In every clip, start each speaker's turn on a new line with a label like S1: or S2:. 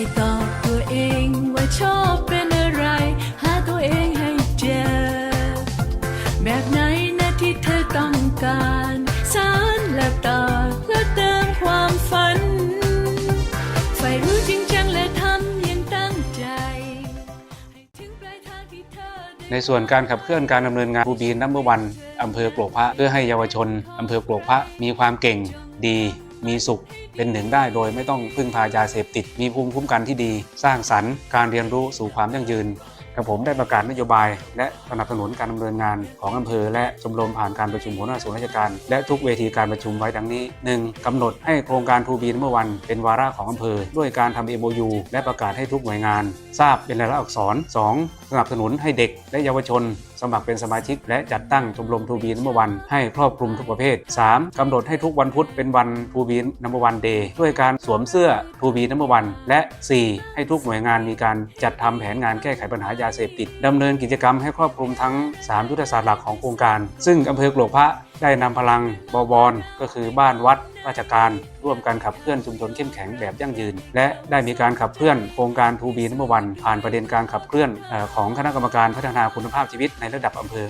S1: ให้ตอบตัวเองว่าชอบเป็นอะไร หาตัวเองให้เจอ แบบไหนนะที่เธอต้องการสารและต่อและเติมความฝันไฟรู้จริงจังและทำย่งตั้งใจ ให้ถึงปลายทางที่เธอ
S2: ในส่วนการขับเคลื่อนการดำเนินงานบูบีนน้ำเบอร์วันอำเภอปลวกพระเพื่อให้เยาวชนอำเภอปลวกพระมีความเก่งดี มีสุขเป็นหนึ่งได้โดยไม่ต้องพึ่งพายาเสพติด มีภูมิคุ้มกันที่ดี สร้างสรรค์การเรียนรู้สู่ความยั่งยืน กับผมได้ประกาศนโยบาย และสนับสนุนการดำเนินงานของอำเภอ และชมรมผ่านการประชุมหัวหน้าส่วนราชการ และทุกเวทีการประชุมไว้ดังนี้ 1. กำหนดให้โครงการทูบีนัมเบอร์วันเป็นวาระของอำเภอ ด้วยการทำ MOU และประกาศให้ทุกหน่วยงาน ทราบเป็นรายลักษณ์อักษร 2. สนับสนุนให้เด็กและเยาวชน สมัครเป็นสมาชิก และจัดตั้งชมรมทูบีนัมเบอร์วันให้ครอบคลุมทุกประเภท 3. กำหนดให้ทุกวันพุธเป็นวันทูบีนัมเบอร์วันเดย์ด้วยการสวมเสื้อทูบีนัมเบอร์วันและ 4. ให้ทุกหน่วยงานมีการจัดทำแผนงานแก้ไขปัญหายาเสพติดดำเนินกิจกรรมให้ครอบคลุมทั้ง 3 ยุทธศาสตร์หลักของโครงการ ซึ่งอำเภอกลกพระได้นำพลังบอบนก็คือบ้านวัดราชการ ร่วมกันขับเคลื่อนชุมชนเข้มแข็งแบบยั่งยืน และได้มีการขับเคลื่อนโครงการทูบีนเมเบอวันผ่านประเด็นการขับเคลื่อนของคณะกรรมการพัฒนาคุณภาพชีวิตในระดับอำเภอ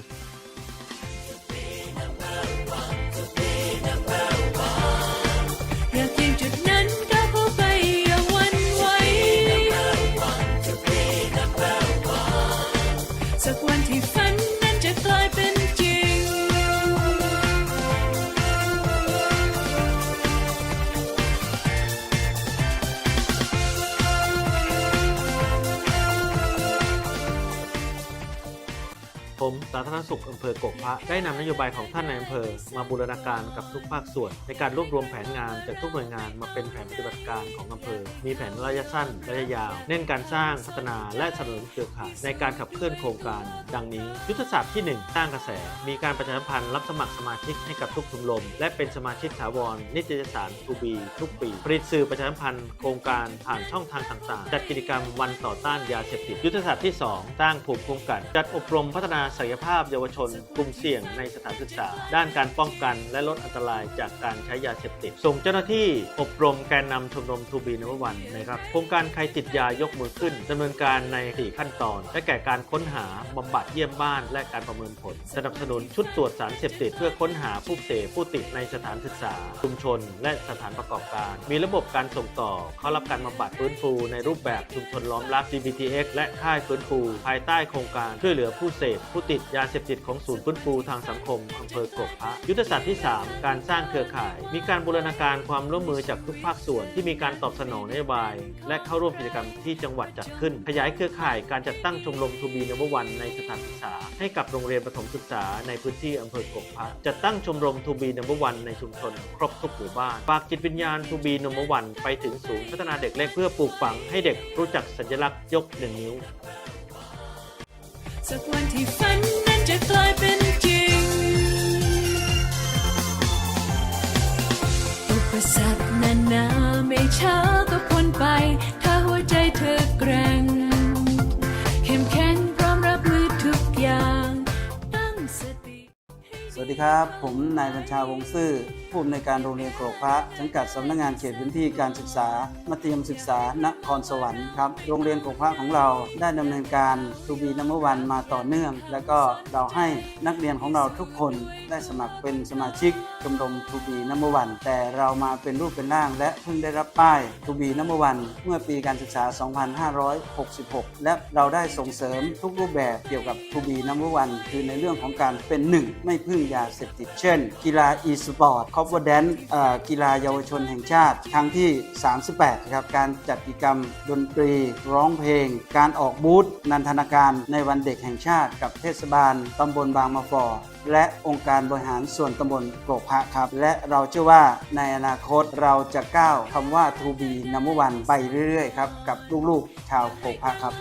S3: สาธารณสุขอำเภอกกพระได้นำนโยบายของท่านในอำเภอ มาบูรณาการกับทุกภาคส่วน ในการรวบรวมแผนงานจากทุกหน่วยงานมาเป็นแผนปฏิบัติการของอำเภอ มีแผนระยะสั้นระยะยาว เน้นการสร้างพัฒนาและสนับสนุนเครือข่ายในการขับเคลื่อนโครงการ ดังนี้ ยุทธศาสตร์ที่ 1 สร้างกระแส มีการประชาสัมพันธ์รับสมัครสมาชิกให้กับทุกชมรมและเป็นสมาชิกถาวรนิตยสารทูบีทุกปีผลิตสื่อประชาสัมพันธ์โครงการผ่านช่องทางต่างๆ จัดกิจกรรมวันต่อต้านยาเสพติดยุทธศาสตร์ที่ 2 สร้างภูมิคุ้มกัน จัดอบรมพัฒนาศักยภาพเยาวชนกลุ่มเสี่ยงในสถานศึกษา ด้านการป้องกันและลดอันตรายจากการใช้ยาเสพติด ส่งเจ้าหน้าที่อบรมแกนนำชมรมทูบีนวันนะครับโครงการใครติดยายกมือขึ้นดำเนินการใน 4 ขั้นตอน และแก่การค้นหาบำบัดเยี่ยมบ้าน และการประเมินผล สนับสนุนชุดตรวจสารเสพติดเพื่อค้นหาผู้เสพผู้ติดในสถานศึกษา ชุมชน และสถานประกอบการ มีระบบการส่งต่อเข้ารับการบำบัดฟื้นฟูในรูปแบบชุมชนล้อมรับ CBTX และค่ายฟื้นฟูภายใต้โครงการช่วยเหลือผู้เสพผู้ติดยาเสพติดของศูนย์ฟื้นฟูทางสังคมอำเภอกกพระยุทธศาสตร์ที่ 3 การสร้างเครือข่าย มีการบูรณาการความร่วมมือจากทุกภาคส่วนที่มีการตอบสนองนโยบาย และเข้าร่วมกิจกรรมที่จังหวัดจัดขึ้น ขยายเครือข่ายการจัดตั้งชมรมทูบีนวันในสถานศึกษา ให้กับโรงเรียนประถมศึกษาในพื้นที่อำเภอกกพระจัดตั้งชมรมทูบีนวันในชุมชน ครบทุกหมู่บ้านฝากจิตวิญญาณทูบีนวันไปถึงศูนย์พัฒนาเด็กเล็กเพื่อปลูกฝังให้เด็กรู้จักสัญลักษณ์ยกหนึ่งนิ้ว
S1: สักวันที่ ครับ
S4: ผมนายบัญชาวงซื่อผู้อำนวยการโรงเรียนโกรกพระสังกัดสำนักงานเขตพื้นที่การศึกษา มัธยมศึกษานครสวรรค์ครับโรงเรียนโกรกพระของเราได้ดำเนินการทูบีนัมเบอร์วันมาต่อเนื่อง แล้วก็เราให้นักเรียนของเราทุกคนได้สมัครเป็นสมาชิกชมรมทูบีนัมเบอร์วันแต่เรามาเป็นรูปเป็นร่าง และเพิ่งได้รับป้ายทูบีนัมเบอร์วันเมื่อปีการศึกษา 2566 และเราได้ส่งเสริมทุกรูปแบบเกี่ยวกับทูบีนัมเบอร์วันคือในเรื่องของการเป็นหนึ่งไม่พึ่งยาเสพติด เช่น กีฬา e สปอร์ตคอ v แดนกีฬาเยาวชนแห่งชาติ ครั้งที่ 38ครับการจัดกิจกรรมดนตรี ร้องเพลง การออกบูธนันทนาการในวันเด็กแห่งชาติ กับเทศบาลตำบลบางมะฟอและองค์การบริหารส่วนตำบลโกรกพระครับ และเราเชื่อว่าในอนาคตเราจะก้าวคำว่าทูบีนัมวันไปเรื่อยๆ ครับ กับลูกๆ ชาวโกรกพระครับ